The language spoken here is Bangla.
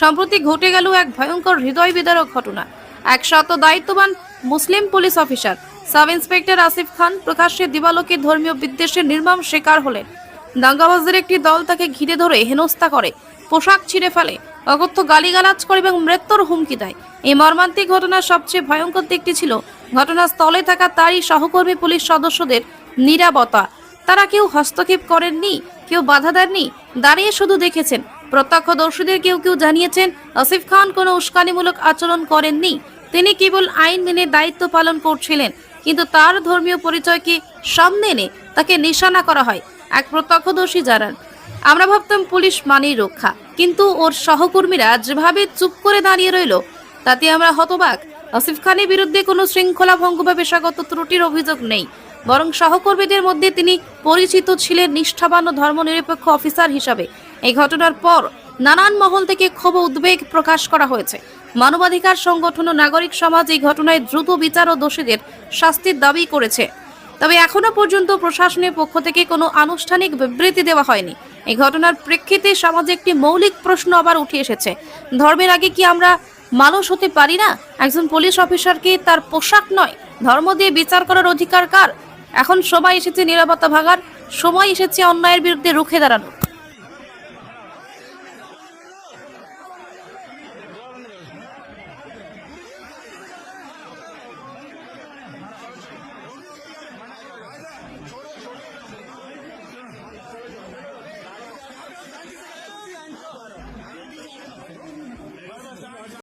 সম্প্রতি ঘটে গেল এক ভয়ঙ্কর হৃদয় বিদারক ঘটনা। এক শত দায়িত্ববান মুসলিম police officer, sub inspector Asif Khan প্রকাশ্যে দিবালোকে ধর্মীয় বিদ্বেষের নির্মম শিকার হলেন। দাঙ্গাবাজদের একটি দল তাকে ঘিরে ধরে হেনস্থা করে, পোশাক ছিঁড়ে ফেলে অগত্য গালিগালাজ করে এবং মৃত্যুর হুমকি দেয়। এই মর্মান্তিক ঘটনার সবচেয়ে ভয়ঙ্কর দিকটি ছিল ঘটনাস্থলে থাকা তারই সহকর্মী পুলিশ সদস্যদের নিরাপত্তা। তারা কেউ হস্তক্ষেপ করেননি, কেউ বাধা দেননি, দাঁড়িয়ে শুধু দেখেছেন প্রত্যক্ষদর্শীদের কেউ কেউ জানিয়েছেন, আসিফ খান কোনো উস্কানিমূলক আচরণ করেননি। তিনি কেবল আইন মেনে দায়িত্ব পালন করছিলেন, কিন্তু তার ধর্মীয় পরিচয়কে সামনে এনে তাকে নিশানা করা হয়, এক প্রত্যক্ষদর্শী জানান। আমরা ভাবতাম পুলিশ মানেই রক্ষা, কিন্তু ওর সহকর্মীরা যেভাবে চুপ করে দাঁড়িয়ে রইল, তাতে আমরা হতবাক। আসিফ খানের বিরুদ্ধে কোনো শৃঙ্খলা ভঙ্গ বা পেশাগত ত্রুটির অভিযোগ নেই। বরং সহকর্মীদের মধ্যে তিনি পরিচিত ছিলেন নিষ্ঠাবান ও ধর্মনিরপেক্ষ অফিসার হিসাবে। এই ঘটনার পর নানান মহল থেকে ক্ষোভ উদ্বেগ প্রকাশ করা হয়েছে। মানবাধিকার সংগঠন ও নাগরিক সমাজ এই ঘটনায় দ্রুত বিচার ও দোষীদের শাস্তির দাবি করেছে। তবে এখনও পর্যন্ত প্রশাসনের পক্ষ থেকে কোনো আনুষ্ঠানিক বিবৃতি দেওয়া হয়নি। এই ঘটনার প্রেক্ষিতে সমাজে একটি মৌলিক প্রশ্ন আবার উঠে এসেছে। ধর্মের আগে কি আমরা মানুষ হতে পারি না? একজন পুলিশ অফিসারকে তার পোশাক নয়? ধর্ম দিয়ে বিচার করার অধিকার কার? এখন সবাই এসেছে নিরাপত্তা ভাগার সময় এসেছে অন্যায়ের বিরুদ্ধে রুখে দাঁড়ানো